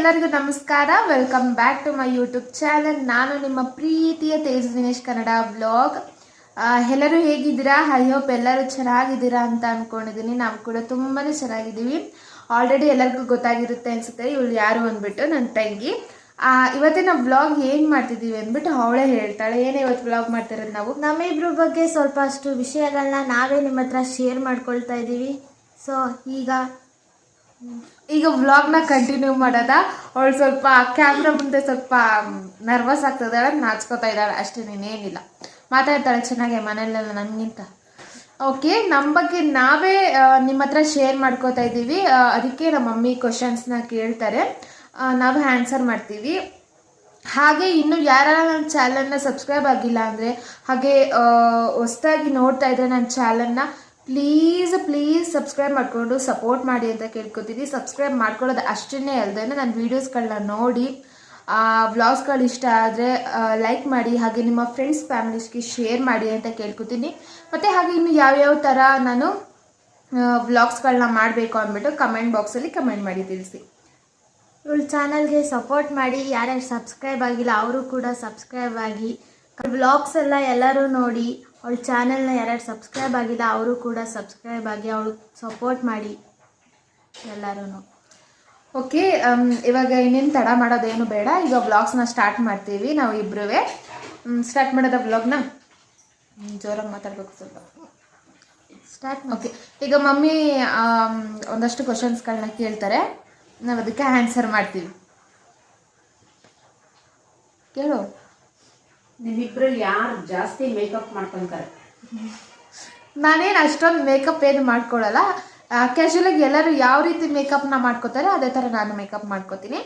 ಎಲ್ಲರಿಗೂ ನಮಸ್ಕಾರ. Welcome back to my YouTube channel ನಾನು ನಿಮ್ಮ ಪ್ರೀತಿಯ ತೇಜ್ ದಿನೇಶ್ ಕನ್ನಡ ಬ್ಲಾಗ್ ಎಲ್ಲರೂ ಹೇಗಿದ್ದೀರಾ? ಐ ಹೋಪ್ ಎಲ್ಲರೂ ಚೆನ್ನಾಗಿದ್ದೀರಾ ಅಂತ ಅಂದ್ಕೊಂಡಿದ್ದೀನಿ ನಾವು ಕೂಡ ತುಂಬಾ ಚೆನ್ನಾಗಿದ್ದೀವಿ. ಆಲ್ರೆಡಿ ಎಲ್ಲರಿಗೂ ಗೊತ್ತಾಗಿರುತ್ತೆ ಅನ್ಸುತ್ತೆ. ಇವಳು ಯಾರು ಅಂದ್ಬಿಟ್ಟು ನನ್ನ ತಂಗಿ. ಇವತ್ತಿನ ಬ್ಲಾಗ್ ಏನು ಮಾಡ್ತಿದ್ದೀವಿ ಅಂದ್ಬಿಟ್ಟು ಅವಳೇ ಹೇಳ್ತಾಳೆ. ಏನೇ ಇವತ್ತು ಬ್ಲಾಗ್ ಮಾಡ್ತಿರೋದು ನಾವು? ನಮ್ಮಿಬ್ರ ಬಗ್ಗೆ ಸ್ವಲ್ಪ ಅಷ್ಟು ವಿಷಯಗಳನ್ನ ನಾವೇ ನಿಮ್ಮ ಹತ್ರ ಶೇರ್ ಮಾಡ್ಕೊಳ್ತಾ ಇದ್ದೀವಿ ಸೊ ಈಗ ಈಗ ವ್ಲಾಗ್ನ ಕಂಟಿನ್ಯೂ ಮಾಡೋದ? ಅವಳು ಸ್ವಲ್ಪ ಕ್ಯಾಮ್ರಾ ಮುಂದೆ ಸ್ವಲ್ಪ ನರ್ವಸ್ ಆಗ್ತದಾಳೆ ನಾಚ್ಕೋತಾ ಇದ್ದಾಳೆ. ಅಷ್ಟೇ ನೀನೇನಿಲ್ಲ ಮಾತಾಡ್ತಾಳೆ ಚೆನ್ನಾಗೆ ಮನೇಲೆಲ್ಲ ನನಗಿಂತ. ಓಕೆ ನಮ್ಮ ಬಗ್ಗೆ ನಾವೇ ನಿಮ್ಮ ಹತ್ರ ಶೇರ್ ಮಾಡ್ಕೋತಾ ಇದ್ದೀವಿ. ಅದಕ್ಕೆ ನಮ್ಮ ಮಮ್ಮಿ ಕ್ವಶನ್ಸ್ನ ಕೇಳ್ತಾರೆ. ನಾವೇ ಆನ್ಸರ್ ಮಾಡ್ತೀವಿ. ಹಾಗೆ ಇನ್ನು ಯಾರು ನನ್ನ ಚಾನಲ್ನ ಸಬ್ಸ್ಕ್ರೈಬ್ ಆಗಿಲ್ಲ ಅಂದರೆ, ಹಾಗೆ ಹೊಸದಾಗಿ ನೋಡ್ತಾ ಇದ್ರೆ ನನ್ನ ಚಾನಲ್ನ ಪ್ಲೀಸ್ ಪ್ಲೀಸ್ ಸಬ್ಸ್ಕ್ರೈಬ್ ಮಾಡಿಕೊಂಡು ಸಪೋರ್ಟ್ ಮಾಡಿ ಅಂತ ಕೇಳ್ಕೊತೀನಿ. ಸಬ್ಸ್ಕ್ರೈಬ್ ಮಾಡ್ಕೊಳ್ಳೋದು ಅಷ್ಟೇ ಅಲ್ಲದೆ ನನ್ನ ವೀಡಿಯೋಸ್ಗಳನ್ನ ನೋಡಿ ವ್ಲಾಗ್ಸ್ಗಳು ಇಷ್ಟ ಆದರೆ ಲೈಕ್ ಮಾಡಿ, ಹಾಗೆ ನಿಮ್ಮ ಫ್ರೆಂಡ್ಸ್ ಫ್ಯಾಮಿಲೀಸ್ಗೆ ಶೇರ್ ಮಾಡಿ ಅಂತ ಕೇಳ್ಕೊತೀನಿ. ಮತ್ತು ಹಾಗೆ ಇನ್ನು ಯಾವ್ಯಾವ ಥರ ನಾನು ವ್ಲಾಗ್ಸ್ಗಳನ್ನ ಮಾಡಬೇಕು ಅಂದ್ಬಿಟ್ಟು ಕಮೆಂಟ್ ಬಾಕ್ಸಲ್ಲಿ ಕಮೆಂಟ್ ಮಾಡಿ ತಿಳಿಸಿ. ಇವಳು ಚಾನಲ್ಗೆ ಸಪೋರ್ಟ್ ಮಾಡಿ, ಯಾರ್ಯಾರು ಸಬ್ಸ್ಕ್ರೈಬ್ ಆಗಿಲ್ಲ, ಅವರು ಕೂಡ ಸಬ್ಸ್ಕ್ರೈಬ್ ಆಗಿ ವ್ಲಾಗ್ಸ್ ಎಲ್ಲ ಎಲ್ಲರೂ ನೋಡಿ ಅವಳ ಚಾನಲ್ನ ಯಾರ್ಯಾರು ಸಬ್ಸ್ಕ್ರೈಬ್ ಆಗಿಲ್ಲ ಅವರು ಕೂಡ ಸಬ್ಸ್ಕ್ರೈಬ್ ಆಗಿ ಅವಳು ಸಪೋರ್ಟ್ ಮಾಡಿ ಎಲ್ಲರೂ ಓಕೆ ಇವಾಗ ಇನ್ನೇನು ತಡ ಮಾಡೋದೇನು ಬೇಡ. ಈಗ ಬ್ಲಾಗ್ಸ್ನ ಸ್ಟಾರ್ಟ್ ಮಾಡ್ತೀವಿ ನಾವು ಇಬ್ಬರೂ ಸ್ಟಾರ್ಟ್ ಮಾಡೋದ ವ್ಲಾಗ್ನ ಜೋರಾಗಿ ಮಾತಾಡ್ಬೇಕು ಸ್ವಲ್ಪ. ಸ್ಟಾರ್ಟ್ ಓಕೆ ಈಗ ಮಮ್ಮಿ ಆಮ್, ಒಂದಷ್ಟು ಕ್ವಶನ್ಸ್ಗಳನ್ನ ಕೇಳ್ತಾರೆ. ನಾವು ಅದಕ್ಕೆ ಆನ್ಸರ್ ಮಾಡ್ತೀವಿ. ಕೇಳು. ನಿಮ್ಮಿಬ್ರಲ್ಲಿ ಯಾರು ಜಾಸ್ತಿ ಮೇಕಪ್ ಮಾಡ್ಕೊಂತಾರೆ? ನಾನೇನು ಅಷ್ಟೊಂದು ಮೇಕಪ್ ಏನು ಮಾಡ್ಕೊಳ್ಳಲ್ಲ ಕ್ಯಾಶುಲಾಗಿ ಎಲ್ಲರೂ ಯಾವ ರೀತಿ ಮೇಕಪ್ನ ಮಾಡ್ಕೋತಾರೆ, ಅದೇ ಥರ ನಾನು ಮೇಕಪ್ ಮಾಡ್ಕೋತೀನಿ.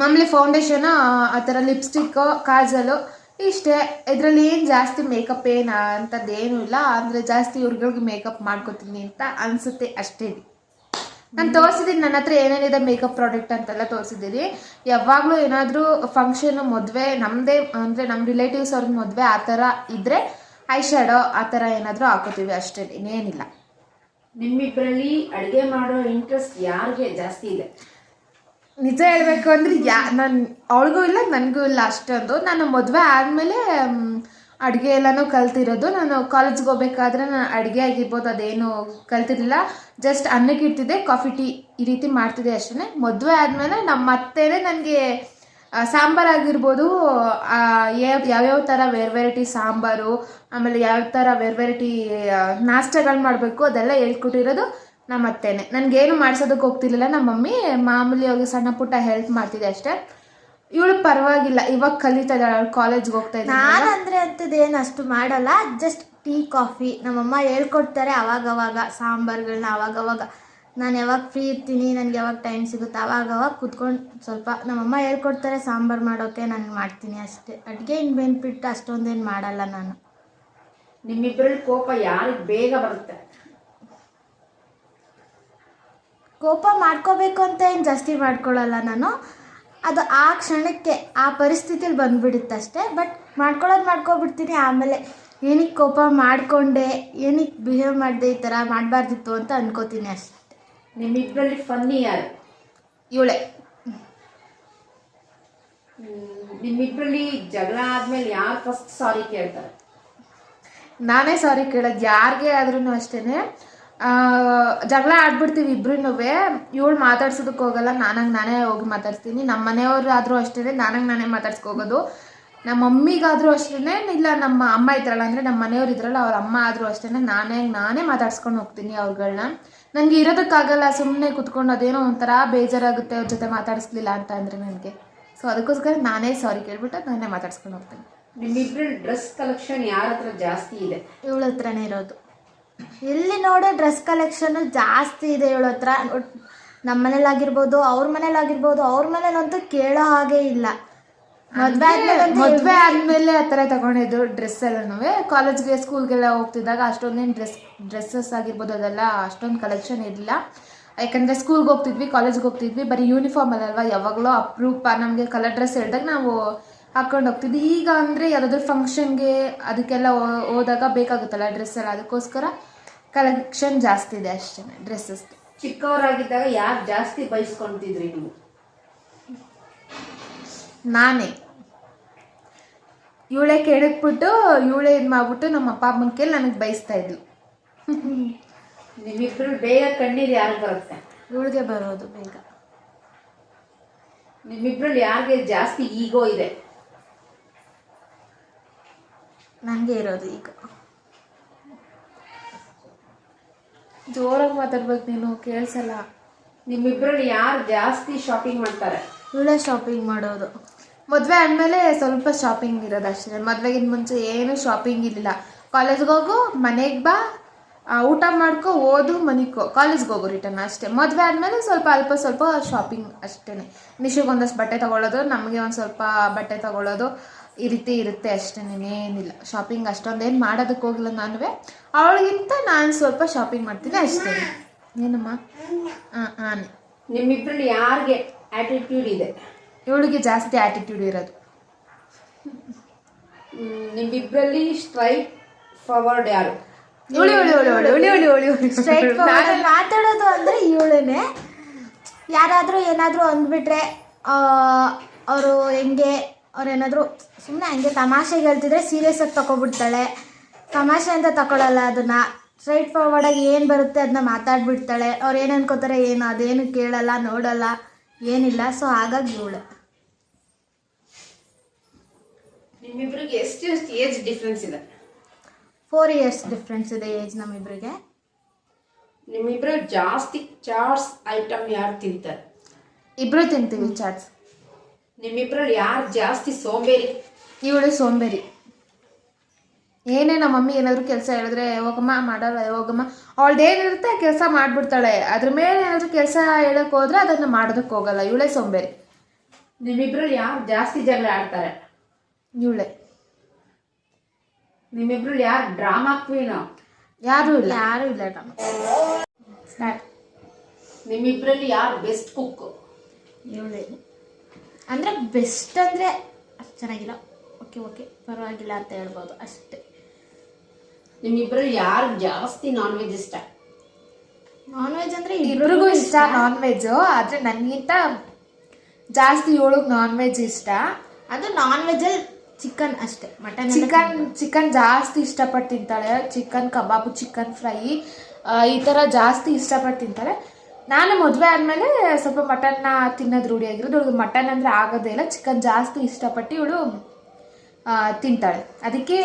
ಮಾಮೂಲಿ ಫೌಂಡೇಶನು ಆ ಥರ ಲಿಪ್ಸ್ಟಿಕ್ಕು ಕಾಜಲು, ಇಷ್ಟೇ. ಇದರಲ್ಲಿ ಏನು ಜಾಸ್ತಿ ಮೇಕಪ್ ಏನು ಅಂಥದ್ದೇನೂ ಇಲ್ಲ. ಅಂದರೆ ಜಾಸ್ತಿ ಇವ್ರುಗಳಿಗೆ ಮೇಕಪ್ ಮಾಡ್ಕೋತೀನಿ ಅಂತ ಅನಿಸುತ್ತೆ ಅಷ್ಟೇ. ನಾನು ತೋರಿಸಿದ್ದೀನಿ ನನ್ನ ಹತ್ರ ಏನೇನಿದೆ ಮೇಕಪ್ ಪ್ರಾಡಕ್ಟ್ ಅಂತೆಲ್ಲ ತೋರಿಸಿದ್ದೀನಿ ಯಾವಾಗಲೂ ಏನಾದರೂ ಫಂಕ್ಷನ್ ಮದುವೆ ನಮ್ಮದೇ ಅಂದರೆ ನಮ್ಮ ರಿಲೇಟಿವ್ಸ್ ಅವ್ರ ಮದುವೆ ಆ ಥರ ಇದ್ದರೆ ಐ ಶ್ಯಾಡೋ ಆ ಥರ ಏನಾದರೂ ಹಾಕೋತೀವಿ ಅಷ್ಟೇ ಇನ್ನೇನಿಲ್ಲ. ನಿಮ್ಮಿಬ್ಬರಲ್ಲಿ ಅಡುಗೆ ಮಾಡೋ ಇಂಟ್ರೆಸ್ಟ್ ಯಾರಿಗೆ ಜಾಸ್ತಿ ಇದೆ? ನಿಜ ಹೇಳಬೇಕು ಅಂದರೆ ಯಾ ನಾನು ಅವಳಿಗೂ ಇಲ್ಲ ನನಗೂ ಇಲ್ಲ ಅಷ್ಟೊಂದು. ನಾನು ಮದುವೆ ಆದಮೇಲೆ ಅಡುಗೆ ಎಲ್ಲನೂ ಕಲ್ತಿರೋದು. ನಾನು ಕಾಲೇಜ್ಗೆ ಹೋಗ್ಬೇಕಾದ್ರೆ ನಾನು ಅಡುಗೆ ಆಗಿರ್ಬೋದು ಅದೇನು ಕಲ್ತಿರಲಿಲ್ಲ. ಜಸ್ಟ್ ಅನ್ನಕ್ಕೆ ಕಾಫಿ ಟೀ ಈ ರೀತಿ ಮಾಡ್ತಿದ್ದೆ ಅಷ್ಟೇ ಮದುವೆ ಆದಮೇಲೆ ನಮ್ಮ ಅತ್ತೆನೇ ನನಗೆ ಸಾಂಬಾರು ಆಗಿರ್ಬೋದು ಆ, ಯಾವ- ಯಾವ್ಯಾವ ಥರ ವೆರ್ ವೆರೈಟಿ ಸಾಂಬಾರು ಆಮೇಲೆ ಯಾವ ಥರ ವೆರ್ ವೆರೈಟಿ ನಾಷ್ಟಗಳು ಮಾಡಬೇಕು ಅದೆಲ್ಲ ಹೇಳ್ಕೊಟ್ಟಿರೋದು ನಮ್ಮ ಅತ್ತೇನೆ. ನನಗೇನು ಮಾಡ್ಸೋದಕ್ಕೆ ಹೋಗ್ತಿರ್ಲಿಲ್ಲ ನಮ್ಮ ಮಮ್ಮಿ ಮಾಮೂಲಿ ಅವ್ರಿಗೆ ಸಣ್ಣ ಪುಟ್ಟ ಹೆಲ್ಪ್ ಮಾಡ್ತಿದ್ದೆ ಅಷ್ಟೇ. ಇವಳು ಪರವಾಗಿಲ್ಲ. ಇವಾಗ ಕಲಿತಾ ಇದ್ದಾಳೆ ಅವಳು ಕಾಲೇಜ್ಗೆ ಹೋಗ್ತಾ ಇದ್ದಾಳೆ. ನಾನು ಅಂದರೆ ಅಂಥದ್ದು ಏನು ಅಷ್ಟು ಮಾಡಲ್ಲ. ಜಸ್ಟ್ ಟೀ ಕಾಫಿ ನಮ್ಮಮ್ಮ ಹೇಳ್ಕೊಡ್ತಾರೆ ಅವಾಗವಾಗ ಸಾಂಬಾರ್ಗಳನ್ನ ಅವಾಗವಾಗ. ನಾನು ಯಾವಾಗ ಫ್ರೀ ಇರ್ತೀನಿ ನನಗೆ ಯಾವಾಗ ಟೈಮ್ ಸಿಗುತ್ತೆ ಅವಾಗವಾಗ ಕೂತ್ಕೊಂಡು ಸ್ವಲ್ಪ ನಮ್ಮಮ್ಮ ಹೇಳ್ಕೊಡ್ತಾರೆ ಸಾಂಬಾರು ಮಾಡೋಕ್ಕೆ ನಾನು ಮಾಡ್ತೀನಿ ಅಷ್ಟೇ. ಅಡುಗೆ ಇನ್ನು ಬೆನ್ಪಿಟ್ಟು ಅಷ್ಟೊಂದೇನು ಮಾಡಲ್ಲ ನಾನು. ನಿಮ್ಮಿಬ್ಬರಲ್ಲಿ ಕೋಪ ಯಾರಿಗೆ ಬೇಗ ಬರುತ್ತೆ? ಕೋಪ ಮಾಡ್ಕೋಬೇಕು ಅಂತ ಏನು ಜಾಸ್ತಿ ಮಾಡ್ಕೊಳ್ಳಲ್ಲ ನಾನು. ಅದು ಆ ಕ್ಷಣಕ್ಕೆ ಆ ಪರಿಸ್ಥಿತಿಲಿ ಬಂದ್ಬಿಡುತ್ತೆ ಅಷ್ಟೇ ಬಟ್ ಮಾಡ್ಕೊಳ್ಳೋದು ಮಾಡ್ಕೊಬಿಡ್ತೀನಿ. ಆಮೇಲೆ ಏನಕ್ಕೆ ಕೋಪ ಮಾಡಿಕೊಂಡೆ ಏನಕ್ಕೆ ಬಿಹೇವ್ ಮಾಡಿದೆ ಈ ಥರ ಮಾಡಬಾರ್ದಿತ್ತು ಅಂತ ಅನ್ಕೋತೀನಿ ಅಷ್ಟೇ. ನಿಮ್ಮಿಬ್ಬರಲ್ಲಿ ಫನ್ನಿ ಯಾರು? ಇವಳೆ. ನಿಮ್ಮಿಬ್ಬರಲ್ಲಿ ಜಗಳ ಆದ್ಮೇಲೆ ಯಾರು ಫಸ್ಟ್ ಸಾರಿ ಕೇಳ್ತಾರೆ? ನಾನೇ ಸಾರಿ ಕೇಳೋದು ಯಾರಿಗೆ ಆದ್ರೂ ಅಷ್ಟೇ ಜಗಳ ಆಡ್ಬಿಡ್ತೀವಿ ಇಬ್ರು ಇವಳು ಮಾತಾಡ್ಸೋದಕ್ಕೆ ಹೋಗಲ್ಲ ನಾನಂಗೆ ನಾನೇ ಹೋಗಿ ಮಾತಾಡ್ತೀನಿ ನಮ್ಮ ಮನೆಯವ್ರು ಆದರೂ ಅಷ್ಟೇ ನಾನಂಗೆ ನಾನೇ ಮಾತಾಡ್ಸ್ಕೋಗೋದು. ನಮ್ಮ ಮಮ್ಮಿಗಾದರೂ ಅಷ್ಟೇ ಇಲ್ಲ ನಮ್ಮ ಅಮ್ಮ ಇದ್ರಲ್ಲ ಅಂದರೆ ನಮ್ಮ ಮನೆಯವ್ರು ಇದ್ರಲ್ಲ ಅವ್ರ ಅಮ್ಮ ಆದರೂ ಅಷ್ಟೇ ನಾನೇ ನಾನೇ ಮಾತಾಡ್ಸ್ಕೊಂಡು ಹೋಗ್ತೀನಿ ಅವ್ರುಗಳನ್ನ ನನಗೆ ಇರೋದಕ್ಕಾಗಲ್ಲ ಸುಮ್ಮನೆ ಕುತ್ಕೊಂಡು ಅದೇನೋ ಒಂಥರ ಬೇಜಾರಾಗುತ್ತೆ ಅವ್ರ ಜೊತೆ ಮಾತಾಡಿಸ್ಲಿಲ್ಲ ಅಂತ ಅಂದರೆ ನನಗೆ ಸೊ ಅದಕ್ಕೋಸ್ಕರ ನಾನೇ ಸಾರಿ ಕೇಳ್ಬಿಟ್ಟು ನಾನೇ ಮಾತಾಡ್ಸ್ಕೊಂಡು ಹೋಗ್ತೀನಿ. ನಿಮ್ಮಿಬ್ರು ಡ್ರೆಸ್ ಕಲೆಕ್ಷನ್ ಯಾರ ಹತ್ರ ಜಾಸ್ತಿ ಇದೆ? ಇವಳ ಹತ್ರನೇ ಇರೋದು. ಎಲ್ಲಿ ನೋಡೋ ಡ್ರೆಸ್ ಕಲೆಕ್ಷನ್ನು ಜಾಸ್ತಿ ಇದೆ ಇವಳ ಹತ್ರ. ನಮ್ಮ ಮನೇಲಾಗಿರ್ಬೋದು ಅವ್ರ ಮನೇಲಾಗಿರ್ಬೋದು ಅವ್ರ ಮನೇಲಂತೂ ಕೇಳೋ ಹಾಗೆ ಇಲ್ಲ. ಮದ್ವೆ ಆದ್ಮೇಲೆ ಮದ್ವೆ ಆದ್ಮೇಲೆ ಆ ಥರ ತಗೊಂಡಿದ್ದು ಡ್ರೆಸ್ ಎಲ್ಲನೂ. ಕಾಲೇಜ್ಗೆ ಸ್ಕೂಲ್ಗೆಲ್ಲ ಹೋಗ್ತಿದ್ದಾಗ ಅಷ್ಟೊಂದೇನು ಡ್ರೆಸ್ ಡ್ರೆಸ್ಸಸ್ ಆಗಿರ್ಬೋದು ಅದೆಲ್ಲ ಅಷ್ಟೊಂದು ಕಲೆಕ್ಷನ್ ಇರಲಿಲ್ಲ. ಯಾಕಂದರೆ ಸ್ಕೂಲ್ಗೆ ಹೋಗ್ತಿದ್ವಿ ಕಾಲೇಜ್ಗೆ ಹೋಗ್ತಿದ್ವಿ ಬರೀ ಯೂನಿಫಾರ್ಮ್ ಅಲ್ಲಲ್ವಾ ಯಾವಾಗಲೂ ಅಪ್ರೂಪ. ನಮಗೆ ಕಲರ್ ಡ್ರೆಸ್ ಹೇಳಿದಾಗ ನಾವು ಹಾಕೊಂಡು ಹೋಗ್ತಿದ್ವಿ. ಈಗ ಅಂದರೆ ಯಾವುದಾದ್ರೂ ಫಂಕ್ಷನ್ಗೆ ಅದಕ್ಕೆಲ್ಲ ಹೋದಾಗ ಬೇಕಾಗುತ್ತಲ್ಲ ಡ್ರೆಸ್ ಎಲ್ಲ ಅದಕ್ಕೋಸ್ಕರ ಕಲೆಕ್ಷನ್ ಜಾಸ್ತಿ ಇದೆ ಅಷ್ಟೇ ಡ್ರೆಸ್ಸಸ್ ಚಿಕ್ಕವರಾಗಿದ್ದಾಗ ಯಾಕೆ ಜಾಸ್ತಿ ಬಯಸ್ಕೊಂತಿದ್ರಿ ನೀವು? ನಾನೇ. ಇವಳೆ ಕೆಡಕ್ಬಿಟ್ಟು ಇವಳೆ ಇದು ಮಾಡ್ಬಿಟ್ಟು ನಮ್ಮ ಅಪ್ಪ ಅಮ್ಮನ ಕೇಳಿ ನನಗೆ ಬಯಸ್ತಾ ಇದ್ಲು. ನಿಮ್ಮಿಬ್ರು ಬೇಗ ಕಣ್ಣೀರು ಯಾರು ಬರುತ್ತೆ? ಇವಳಿಗೆ ಬರೋದು ಬೇಗ. ನಿಮ್ಮಿಬ್ರಲ್ಲಿ ಯಾರಿಗೆ ಜಾಸ್ತಿ ಈಗೋ ಇದೆ? ನನಗೆ ಇರೋದು ಈಗ. ಜೋರಾಗಿ ಮಾತಾಡ್ಬೇಕು ನೀನು, ಕೇಳಿಸಲ್ಲ. ನಿಮ್ಮಿಬ್ರಲ್ಲಿ ಯಾರು ಜಾಸ್ತಿ ಶಾಪಿಂಗ್ ಮಾಡ್ತಾರೆ? ಇವಳೇ ಶಾಪಿಂಗ್ ಮಾಡೋದು. ಮದುವೆ ಆದಮೇಲೆ ಸ್ವಲ್ಪ ಶಾಪಿಂಗ್ ಇರೋದು ಅಷ್ಟೇ. ಮದುವೆಗಿಂತ ಮುಂಚೆ ಏನು ಶಾಪಿಂಗ್ ಇರಲಿಲ್ಲ. ಕಾಲೇಜ್ಗೆ ಹೋಗು, ಮನೆಗೆ ಬಾ ಊಟ ಮಾಡ್ಕೊ, ಓದು ಮನಿಕೋ ಕಾಲೇಜ್ಗೆ ಹೋಗು ರಿಟರ್ನ್ ಅಷ್ಟೇ. ಮದುವೆ ಆದಮೇಲೆ ಸ್ವಲ್ಪ ಅಲ್ಪ ಸ್ವಲ್ಪ ಶಾಪಿಂಗ್ ಅಷ್ಟೇ ನಿಶಿಗೆ ಒಂದಷ್ಟು ಬಟ್ಟೆ ತೊಗೊಳ್ಳೋದು, ನಮಗೆ ಒಂದು ಸ್ವಲ್ಪ ಬಟ್ಟೆ ತೊಗೊಳ್ಳೋದು ಈ ರೀತಿ ಇರುತ್ತೆ ಅಷ್ಟೇ ಏನಿಲ್ಲ. ಶಾಪಿಂಗ್ ಅಷ್ಟೊಂದೇನು ಮಾಡೋದಕ್ಕೆ ಹೋಗಿಲ್ಲ ನಾನು ಅವಳಿಗಿಂತ ನಾನು ಸ್ವಲ್ಪ ಶಾಪಿಂಗ್ ಮಾಡ್ತೀನಿ ಅಷ್ಟೇ. ಏನಮ್ಮ? ಹಾಂ ಹಾಂ ನಿಮ್ಮಿಬ್ರಲ್ಲಿ ಯಾರಿಗೆ ಆಟಿಟ್ಯೂಡ್ ಇದೆ? ಇವಳಿಗೆ ಜಾಸ್ತಿ ಆಟಿಟ್ಯೂಡ್ ಇರೋದು. ನಿಮ್ಮಿಬ್ಬರಲ್ಲಿ ನಿಮ್ಮಿಬ್ರಲ್ಲಿ ಸ್ಟ್ರೈಟ್ ಫಾರ್ವರ್ಡ್ ಯಾರು? ಇವಳಿ ಇವಳಿ ಇವಳಿ ಇವಳಿ ಇವಳಿ ಇವಳಿ ಇವಳಿ ಸ್ಟ್ರೈಟ್ ಮಾತಾಡೋದು ಅಂದ್ರೆ ಇವಳೇನೆ. ಯಾರಾದರೂ ಏನಾದರೂ ಅಂದ್ಬಿಟ್ರೆ ಅವರು ಹೆಂಗೆ ಅವ್ರೇನಾದರೂ ಸುಮ್ಮನೆ ಹಂಗೆ ತಮಾಷೆಗೆ ಹೇಳ್ತಿದ್ರೆ ಸೀರಿಯಸ್ ಆಗಿ ತಗೊಬಿಡ್ತಾಳೆ ತಮಾಷೆ ಅಂತ ತಗೊಳ್ಳಲ್ಲ ಅದನ್ನ. ಸ್ಟ್ರೈಟ್ ಫಾರ್ವರ್ಡಾಗಿ ಏನು ಬರುತ್ತೆ ಅದನ್ನ ಮಾತಾಡ್ಬಿಡ್ತಾಳೆ. ಅವ್ರು ಏನು ಅನ್ಕೋತಾರೆ ಏನು ಅದೇನು ಕೇಳಲ್ಲ ನೋಡಲ್ಲ ಏನಿಲ್ಲ. ಸೊ ಹಾಗಾಗಿ ಇವಳು. ನಿಮ್ಮಿಬ್ರಿಗೆ ಎಷ್ಟು ಎಷ್ಟು ಏಜ್ ಡಿಫ್ರೆನ್ಸ್ ಇದೆ? ಫೋರ್ ಇಯರ್ಸ್ ಡಿಫ್ರೆನ್ಸ್ ಇದೆ ಏಜ್ ನಮ್ಮಿಬ್ರಿಗೆ. ನಿಮ್ಮಿಬ್ರು ಜಾಸ್ತಿ ಚಾಟ್ಸ್ ಐಟಮ್ ಯಾರು ತಿಂತಾರೆ? ಇಬ್ರು ತಿಂತೀವಿ ಚಾಟ್ಸ್ ನಿಮ್ಮಿಬ್ರಲ್ಲಿ ಯಾರು ಜಾಸ್ತಿ ಸೋಂಬೇರಿ? ಇವಳು ಸೋಂಬೇರಿ. ಏನೇ ನಮ್ಮ ಮಮ್ಮಿ ಏನಾದರೂ ಕೆಲಸ ಹೇಳಿದ್ರೆ ಹೋಗಮ್ಮ ಮಾಡಲ್ಲ ಹೋಗಮ್ಮ. ಅವಳ್ದು ಏನಿರುತ್ತೆ ಕೆಲಸ ಮಾಡಿಬಿಡ್ತಾಳೆ. ಅದ್ರ ಮೇಲೆ ಏನಾದರೂ ಕೆಲಸ ಹೇಳಕ್ಕೆ ಹೋದ್ರೆ ಅದನ್ನು ಮಾಡೋದಕ್ಕೆ ಹೋಗಲ್ಲ. ಇವಳೇ ಸೋಂಬೇರಿ. ನಿಮ್ಮಿಬ್ರಲ್ಲಿ ಯಾರು ಜಾಸ್ತಿ ಜಗಳ ಆಡ್ತಾರೆ? ಇವಳೆ. ನಿಮ್ಮಿಬ್ರಲ್ಲಿ ಯಾರು ಡ್ರಾಮಾ ಕ್ವೀನ್? ಯಾರು ಇಲ್ಲ. ಯಾರು ಇಲ್ಲ ಡ್ರಾಮಾ. ಸ್ಟಾರ್ಟ್ ನಿಮ್ಮಿಬ್ರಲ್ಲಿ ಯಾರು ಬೆಸ್ಟ್ ಕುಕ್? ಇವಳೇ. ಅಂದರೆ ಬೆಸ್ಟ್ ಅಂದರೆ ಅಷ್ಟು ಚೆನ್ನಾಗಿಲ್ಲ. ಓಕೆ ಓಕೆ ಪರವಾಗಿಲ್ಲ ಅಂತ ಹೇಳ್ಬೋದು ಅಷ್ಟೇ. ನಿಮ್ಮಿಬ್ಬರು ಯಾರು ಜಾಸ್ತಿ ನಾನ್ ವೆಜ್ ಇಷ್ಟ? ನಾನ್ ವೆಜ್ ಅಂದರೆ ಇಬ್ಬರಿಗೂ ಇಷ್ಟ. ನಾನ್ ವೆಜ್ಜು ಆದರೆ ನನಗಿಂತ ಜಾಸ್ತಿ ಏಳಿಗೆ ನಾನ್ ವೆಜ್ ಇಷ್ಟ. ಅದು ನಾನ್ ವೆಜ್ಜಲ್ಲಿ ಚಿಕನ್ ಅಷ್ಟೇ. ಮಟನ್ ಚಿಕನ್ ಚಿಕನ್ ಜಾಸ್ತಿ ಇಷ್ಟಪಟ್ಟು ತಿಂತಾಳೆ. ಚಿಕನ್ ಕಬಾಬು ಚಿಕನ್ ಫ್ರೈ ಈ ಥರ ಜಾಸ್ತಿ ಇಷ್ಟಪಟ್ಟು ತಿಂತಾಳೆ. ನಾನು ಮದುವೆ ಆದಮೇಲೆ ಸ್ವಲ್ಪ ಮಟನ್ನ ತಿನ್ನೋದು ರೂಢಿ ಆಗಿರೋದು. ಇವಳಿಗೆ ಮಟನ್ ಅಂದರೆ ಆಗೋದೇ ಇಲ್ಲ. ಚಿಕನ್ ಜಾಸ್ತಿ ಇಷ್ಟಪಟ್ಟು ಇವಳು ತಿಂತಾಳೆ. ಅದಕ್ಕೆ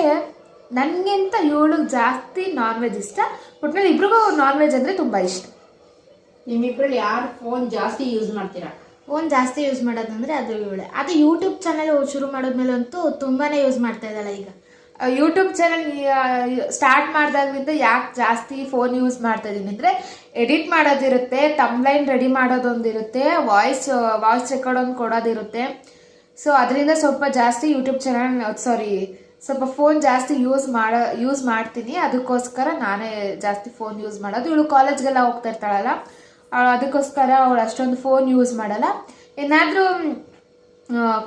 ನನಗಿಂತ ಇವಳು ಜಾಸ್ತಿ ನಾನ್ ವೆಜ್ ಇಷ್ಟ ಒಟ್ಟಿನಲ್ಲಿ ಇಬ್ರಿಗೂ ನಾನ್ ವೆಜ್ ಅಂದರೆ ತುಂಬ ಇಷ್ಟ. ನಿಮ್ಮಿಬ್ರಲ್ಲಿ ಯಾರು ಫೋನ್ ಜಾಸ್ತಿ ಯೂಸ್ ಮಾಡ್ತೀರಾ? ಫೋನ್ ಜಾಸ್ತಿ ಯೂಸ್ ಮಾಡೋದಂದ್ರೆ ಅದು ಇವಳೆ. ಅದು ಯೂಟ್ಯೂಬ್ ಚಾನಲ್ ಶುರು ಮಾಡಿದ್ಮೇಲೆ ಅಂತೂ ತುಂಬಾನೇ ಯೂಸ್ ಮಾಡ್ತಾ ಇದ್ದಾಳೆ ಈಗ. ಯೂಟ್ಯೂಬ್ ಚಾನಲ್ ಸ್ಟಾರ್ಟ್ ಮಾಡಿದಾಗಿಂದ ಯಾಕೆ ಜಾಸ್ತಿ ಫೋನ್ ಯೂಸ್ ಮಾಡ್ತಾ ಇದ್ದೀನಿ ಅಂದರೆ ಎಡಿಟ್ ಮಾಡೋದಿರುತ್ತೆ ತಮ್ಲೈನ್ ರೆಡಿ ಮಾಡೋದೊಂದಿರುತ್ತೆ ವಾಯ್ಸ್ ವಾಯ್ಸ್ ರೆಕಾರ್ಡ್ ಒಂದು ಕೊಡೋದಿರುತ್ತೆ. ಸೊ ಅದರಿಂದ ಸ್ವಲ್ಪ ಜಾಸ್ತಿ ಯೂಟ್ಯೂಬ್ ಚಾನಲ್ ಸಾರಿ ಸ್ವಲ್ಪ ಫೋನ್ ಜಾಸ್ತಿ ಯೂಸ್ ಮಾಡೋ ಯೂಸ್ ಮಾಡ್ತೀನಿ. ಅದಕ್ಕೋಸ್ಕರ ನಾನೇ ಜಾಸ್ತಿ ಫೋನ್ ಯೂಸ್ ಮಾಡೋದು. ಇವಳು ಕಾಲೇಜ್ಗೆಲ್ಲ ಹೋಗ್ತಾ ಇರ್ತಾಳಲ್ಲ ಅದಕ್ಕೋಸ್ಕರ ಅವಳು ಅಷ್ಟೊಂದು ಫೋನ್ ಯೂಸ್ ಮಾಡಲ್ಲ. ಏನಾದರೂ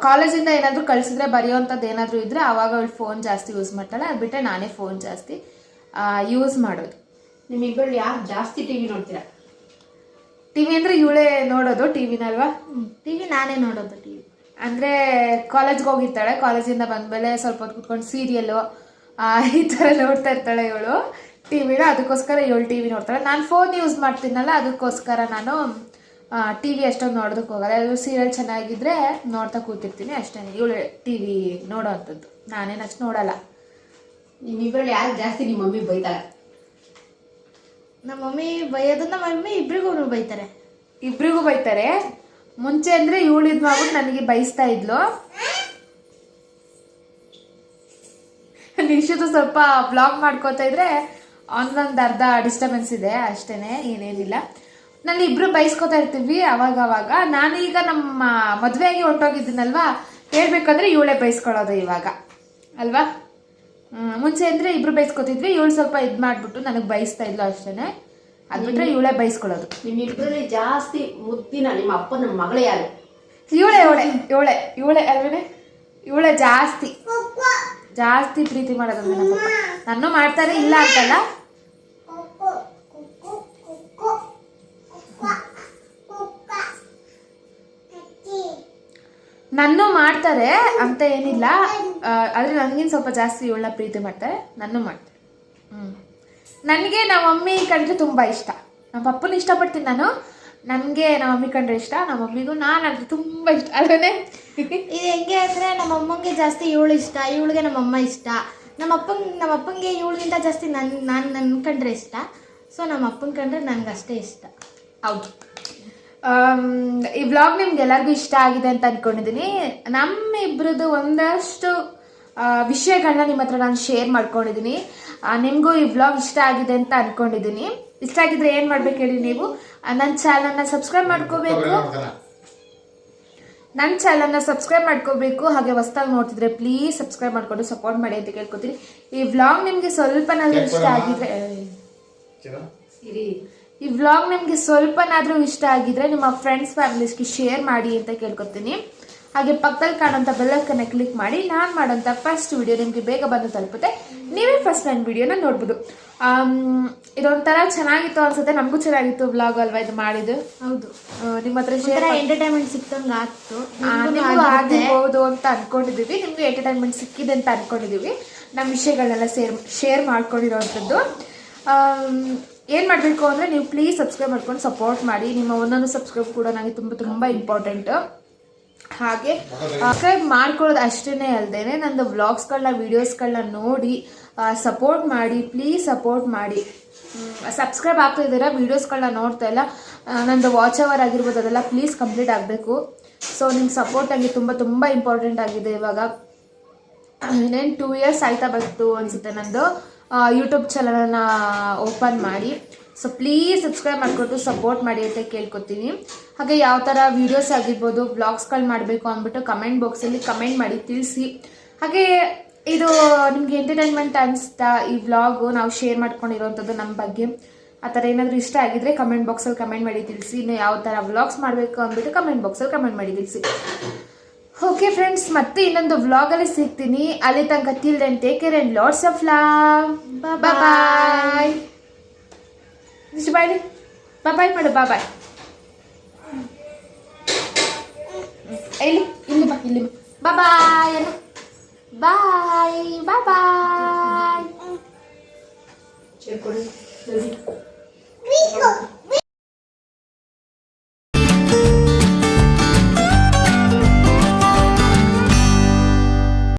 ಕಾಲೇಜಿಂದ ಏನಾದರೂ ಕಳಿಸಿದ್ರೆ ಬರೆಯೋವಂಥದ್ದು ಏನಾದರೂ ಇದ್ದರೆ ಆವಾಗ ಅವಳು ಫೋನ್ ಜಾಸ್ತಿ ಯೂಸ್ ಮಾಡ್ತಾಳೆ. ಅದು ಬಿಟ್ಟರೆ ನಾನೇ ಫೋನ್ ಜಾಸ್ತಿ ಯೂಸ್ ಮಾಡೋದು. ನಿಮ್ಮಿಬ್ರಲ್ಲಿ ಯಾರು ಜಾಸ್ತಿ ಟಿವಿ ನೋಡ್ತೀರಾ? ಟಿ ವಿ ಅಂದರೆ ಇವಳೇ ನೋಡೋದು ಟಿ ವಿನಲ್ವಾ ಟಿ ವಿ ನಾನೇ ನೋಡೋದು ಟಿ ವಿ ಅಂದರೆ ಕಾಲೇಜ್ಗೆ ಹೋಗಿರ್ತಾಳೆ ಕಾಲೇಜಿಂದ ಬಂದಮೇಲೆ ಸ್ವಲ್ಪ ಹೊತ್ತು ಕುತ್ಕೊಂಡು ಸೀರಿಯಲ್ಲು ಈ ಥರ ನೋಡ್ತಾ ಇರ್ತಾಳೆ ಇವಳು. ಟಿ ವಿನ ಅದಕ್ಕೋಸ್ಕರ ಇವಳು ಟಿ ವಿ ನೋಡ್ತಾಳೆ. ನಾನು ಫೋನ್ ಯೂಸ್ ಮಾಡ್ತೀನಲ್ಲ ಅದಕ್ಕೋಸ್ಕರ ನಾನು ಟಿ ವಿ ಅಷ್ಟೊಂದು ನೋಡೋದಕ್ಕೆ ಹೋಗಲ್ಲ. ಅದು ಸೀರಿಯಲ್ ಚೆನ್ನಾಗಿದ್ದರೆ ನೋಡ್ತಾ ಕೂತಿರ್ತೀನಿ ಅಷ್ಟೇ. ಇವಳು ಟಿ ವಿ ನೋಡೋ ಅಂಥದ್ದು. ನಾನೇನು ಅಷ್ಟು ನೋಡಲ್ಲ. ನಿಮ್ಮಿಬ್ಬರಲ್ಲಿ ಯಾರು ಜಾಸ್ತಿ ನಿಮ್ಮ ಮಮ್ಮಿ ಬೈತಾರೆ? ನಮ್ಮ ಮಮ್ಮಿ ಬೈಯೋದು ನಮ್ಮ ಮಮ್ಮಿ ಇಬ್ರಿಗೂ ಬೈತಾರೆ. ಇಬ್ಬರಿಗೂ ಬೈತಾರೆ. ಮುಂಚೆ ಅಂದರೆ ಇವಳು ಇದು ಮಾಡ್ಬಿಟ್ಟು ನನಗೆ ಬೈಸ್ತಾ ಇದ್ಲು. ನಿಶುದು ಸ್ವಲ್ಪ ಬ್ಲಾಗ್ ಮಾಡ್ಕೋತಾ ಇದ್ರೆ ಒಂದೊಂದು ಅರ್ಧ ಡಿಸ್ಟರ್ಬೆನ್ಸ್ ಇದೆ ಅಷ್ಟೇನೆ ಏನೇನಿಲ್ಲ. ನಾನು ಇಬ್ರು ಬೈಸ್ಕೊತಾ ಇರ್ತೀವಿ ಅವಾಗ ಅವಾಗ ನಾನು ಈಗ ನಮ್ಮ ಮದುವೆಯಾಗಿ ಹೊರಟೋಗಿದ್ದೀನಲ್ವಾ? ಹೇಳ್ಬೇಕಂದ್ರೆ ಇವಳೇ ಬೈಸ್ಕೊಳ್ಳೋದು ಇವಾಗ. ಅಲ್ವಾ? ಮುಂಚೆ ಅಂದರೆ ಇಬ್ರು ಬೈಸ್ಕೊತಿದ್ವಿ ಇವಳು ಸ್ವಲ್ಪ ಇದು ಮಾಡಿಬಿಟ್ಟು ನನಗೆ ಬೈಸ್ತಾ ಇದ್ಲು ಅಷ್ಟೇನೆ. ಅದು ಬಿಟ್ರೆ ಇವಳೇ ಬೈಸ್ಕೊಳ್ಳೋದು. ನಿಮ್ಮಿಬ್ರಲ್ಲಿ ಜಾಸ್ತಿ ಮುದ್ದಿನ ನಿಮ್ಮ ಅಪ್ಪನ ಮಗಳೇ ಯಾರು? ಇವಳೆ ಇವಳೆ ಇವಳೆ ಇವಳೆ ಅಲ್ವೇ ಇವಳೆ ಜಾಸ್ತಿ. ಜಾಸ್ತಿ ಪ್ರೀತಿ ಮಾಡೋದು ನನ್ನ ಪಪ್ಪ. ನಾನು ಮಾಡ್ತಾರೆ ಇಲ್ಲ ಅಂತಲ್ಲ. ನನ್ನ ಮಾಡ್ತಾರೆ ಅಂತ ಏನಿಲ್ಲ. ಆದ್ರೆ ನನಗಿನ್ ಸ್ವಲ್ಪ ಜಾಸ್ತಿ ಇವಳನ್ನ ಪ್ರೀತಿ ಮಾಡ್ತಾರೆ. ನನ್ನ ಮಾಡ್ತಾರೆ. ಹ್ಮ್. ನನಗೆ ನಮ್ಮ ಮಮ್ಮಿ ಕಂಡ್ರೆ ತುಂಬಾ ಇಷ್ಟ. ನಮ್ಮ ಪಪ್ಪನ ಇಷ್ಟಪಡ್ತೀನಿ ನಾನು. ನನಗೆ ನಮ್ಮ ಮಮ್ಮಿ ಕಂಡ್ರೆ ಇಷ್ಟ. ನಮ್ಮ ಮಮ್ಮಿಗೂ ನಾನು ಅಂದ್ರೆ ತುಂಬಾ ಇಷ್ಟ. ಅಲ್ಲೇ ಇದು ಹೆಂಗೆ ಅಂದರೆ ನಮ್ಮ ಅಮ್ಮಂಗೆ ಜಾಸ್ತಿ ಇವಳು ಇಷ್ಟ ಇವಳಿಗೆ ನಮ್ಮ ಅಮ್ಮ ಇಷ್ಟ. ನಮ್ಮ ಅಪ್ಪಂಗೆ ನಮ್ಮ ಅಪ್ಪಂಗೆ ಇವಳಿಗಿಂತ ಜಾಸ್ತಿ ನನ್ನ ನಾನು ನನ್ನ ಕಂಡ್ರೆ ಇಷ್ಟ. ಸೊ ನಮ್ಮ ಅಪ್ಪನ ಕಂಡ್ರೆ ನನಗೆ ಅಷ್ಟೇ ಇಷ್ಟ. ಹೌದು. ಈ ವ್ಲಾಗ್ ನಿಮ್ಗೆ ಎಲ್ಲರಿಗೂ ಇಷ್ಟ ಆಗಿದೆ ಅಂತ ಅನ್ಕೊಂಡಿದ್ದೀನಿ. ನಮ್ಮ ಇಬ್ರದ್ದು ಒಂದಷ್ಟು ವಿಷಯಗಳನ್ನ ನಿಮ್ಮ ಹತ್ರ ನಾನು ಶೇರ್ ಮಾಡ್ಕೊಂಡಿದ್ದೀನಿ. ನಿಮಗೂ ಈ ವ್ಲಾಗ್ ಇಷ್ಟ ಆಗಿದೆ ಅಂತ ಅನ್ಕೊಂಡಿದ್ದೀನಿ. ಇಷ್ಟ ಆಗಿದ್ರೆ ಏನು ಮಾಡ್ಬೇಕು ಹೇಳಿ ನೀವು? ನನ್ನ ಚಾನಲ್ನ ಸಬ್ಸ್ಕ್ರೈಬ್ ಮಾಡ್ಕೋಬೇಕು. ನನ್ನ ಚಾನಲ್ನ ಸಬ್ಸ್ಕ್ರೈಬ್ ಮಾಡ್ಕೋಬೇಕು. ಹಾಗೆ ಹೊಸ್ದಾಗಿ ನೋಡ್ತಿದ್ರೆ ಪ್ಲೀಸ್ ಸಬ್ಸ್ಕ್ರೈಬ್ ಮಾಡ್ಕೊಂಡು ಸಪೋರ್ಟ್ ಮಾಡಿ ಅಂತ ಕೇಳ್ಕೊತೀನಿ. ಈ ವ್ಲಾಗ್ ನಿಮಗೆ ಸ್ವಲ್ಪನಾದ್ರೂ ಇಷ್ಟ ಆಗಿದ್ರೆ ಇರಿ. ಈ ವ್ಲಾಗ್ ನಿಮಗೆ ಸ್ವಲ್ಪನಾದ್ರೂ ಇಷ್ಟ ಆಗಿದ್ರೆ ನಿಮ್ಮ ಫ್ರೆಂಡ್ಸ್ ಫ್ಯಾಮಿಲೀಸ್ಗೆ ಶೇರ್ ಮಾಡಿ ಅಂತ ಕೇಳ್ಕೊತೀನಿ. ಹಾಗೆ ಪಕ್ಕದಲ್ಲಿ ಕಾಣುವಂಥ ಬೆಲ್ಲಕ್ಕನ್ನು ಕ್ಲಿಕ್ ಮಾಡಿ. ನಾನು ಮಾಡೋಂಥ ಫಸ್ಟ್ ವಿಡಿಯೋ ನಿಮಗೆ ಬೇಗ ಬಂದು ತಲುಪುತ್ತೆ. ನೀವೇ ಫಸ್ಟ್ ನನ್ನ ವಿಡಿಯೋನ ನೋಡ್ಬೋದು. ಇದೊಂಥರ ಚೆನ್ನಾಗಿತ್ತು ಅನ್ಸುತ್ತೆ. ನಮಗೂ ಚೆನ್ನಾಗಿತ್ತು ವ್ಲಾಗ್ ಅಲ್ವಾ ಇದು ಮಾಡಿದ್ದು? ಹೌದು. ನಿಮ್ಮ ಹತ್ರ ಶೇರ್ ಎಂಟರ್ಟೈನ್ಮೆಂಟ್ ಸಿಕ್ತಂಗೆ ಆಗ್ತು. ಆಗಿರ್ಬೋದು ಅಂತ ಅನ್ಕೊಂಡಿದೀವಿ. ನಿಮ್ಗೆ ಎಂಟರ್ಟೈನ್ಮೆಂಟ್ ಸಿಕ್ಕಿದೆ ಅಂತ ಅನ್ಕೊಂಡಿದೀವಿ. ನಮ್ಮ ವಿಷಯಗಳನ್ನೆಲ್ಲ ಸೇರ್ ಶೇರ್ ಮಾಡ್ಕೊಂಡಿರೋವಂಥದ್ದು ಏನು ಮಾಡಬೇಕು ಅಂದರೆ ನೀವು ಪ್ಲೀಸ್ ಸಬ್ಸ್ಕ್ರೈಬ್ ಮಾಡ್ಕೊಂಡು ಸಪೋರ್ಟ್ ಮಾಡಿ. ನಿಮ್ಮ ಒಂದೊಂದು ಸಬ್ಸ್ಕ್ರೈಬ್ ಕೂಡ ನನಗೆ ತುಂಬ ತುಂಬ ಇಂಪಾರ್ಟೆಂಟ್ ಹಾಗೆ ಸಬ್ಸ್ಕ್ರೈಬ್ ಮಾಡ್ಕೊಳ್ಳೋದು ಅಷ್ಟೇ ಅಲ್ಲದೆ ನಂದು ವ್ಲಾಗ್ಸ್ಗಳನ್ನ ವೀಡಿಯೋಸ್ಗಳನ್ನ ನೋಡಿ ಸಪೋರ್ಟ್ ಮಾಡಿ ಪ್ಲೀಸ್ ಸಪೋರ್ಟ್ ಮಾಡಿ. ಸಬ್ಸ್ಕ್ರೈಬ್ ಆಗ್ತಿದ್ದೀರಾ ವೀಡಿಯೋಸ್ಗಳನ್ನ ನೋಡ್ತಾ ಇಲ್ಲ ನಂದು ವಾಚ್ ಅವರ್ ಆಗಿರ್ಬೋದು, ಅದೆಲ್ಲ ಪ್ಲೀಸ್ ಕಂಪ್ಲೀಟ್ ಆಗಬೇಕು. ಸೊ ನಿಮ್ಮ ಸಪೋರ್ಟ್ ಆಗಿ ತುಂಬ ತುಂಬ ಇಂಪಾರ್ಟೆಂಟ್ ಆಗಿದೆ ಇವಾಗ. ಇನ್ನೇನು ಟೂ ಇಯರ್ಸ್ ಆಯ್ತಾ ಬಂತು ಅನಿಸುತ್ತೆ ನಂದು. ಯೂಟ್ಯೂಬ್ ಚಾನಲನ್ನು ಓಪನ್ ಮಾಡಿ. ಸೊ ಪ್ಲೀಸ್ ಸಬ್ಸ್ಕ್ರೈಬ್ ಮಾಡಿಕೊಟ್ಟು ಸಪೋರ್ಟ್ ಮಾಡಿ ಅಂತ ಕೇಳ್ಕೊತೀನಿ. ಹಾಗೆ ಯಾವ ಥರ ವೀಡಿಯೋಸ್ ಆಗಿರ್ಬೋದು ವ್ಲಾಗ್ಸ್ಗಳು ಮಾಡಬೇಕು ಅಂದ್ಬಿಟ್ಟು ಕಮೆಂಟ್ ಬಾಕ್ಸಲ್ಲಿ ಕಮೆಂಟ್ ಮಾಡಿ ತಿಳಿಸಿ. ಹಾಗೆ ಇದು ನಿಮಗೆ ಎಂಟರ್ಟೈನ್ಮೆಂಟ್ ಅನಿಸ್ತಾ ಈ ವ್ಲಾಗು ನಾವು ಶೇರ್ ಮಾಡ್ಕೊಂಡಿರೋವಂಥದ್ದು ನಮ್ಮ ಬಗ್ಗೆ. ಆ ಥರ ಏನಾದರೂ ಇಷ್ಟ ಆಗಿದ್ರೆ ಕಮೆಂಟ್ ಬಾಕ್ಸಲ್ಲಿ ಕಮೆಂಟ್ ಮಾಡಿ ತಿಳಿಸಿ. ಇನ್ನು ಯಾವ ಥರ ವ್ಲಾಗ್ಸ್ ಮಾಡಬೇಕು ಅಂದ್ಬಿಟ್ಟು ಕಮೆಂಟ್ ಬಾಕ್ಸಲ್ಲಿ ಕಮೆಂಟ್ ಮಾಡಿ ತಿಳಿಸಿ. ಓಕೆ ಫ್ರೆಂಡ್ಸ್ ಮತ್ತೆ ಇನ್ನೊಂದು ವ್ಲಾಗಲ್ಲಿ ಸಿಗ್ತೀನಿ. ಅಲ್ಲಿ ತನಕ till then take care and lots of love bye bye bye ಮಾಡು ಬಾಯ್ ಇಲ್ಲಿ ಇಲ್ಲಿ ಬಾ ಇಲ್ಲಿ ಬಾ. ಬಾಯ್ ಏನು ಬಾಯ್ ಬಾಯ್ ಬಾಯ್ ಹೇಳ್ಕೊಡಿ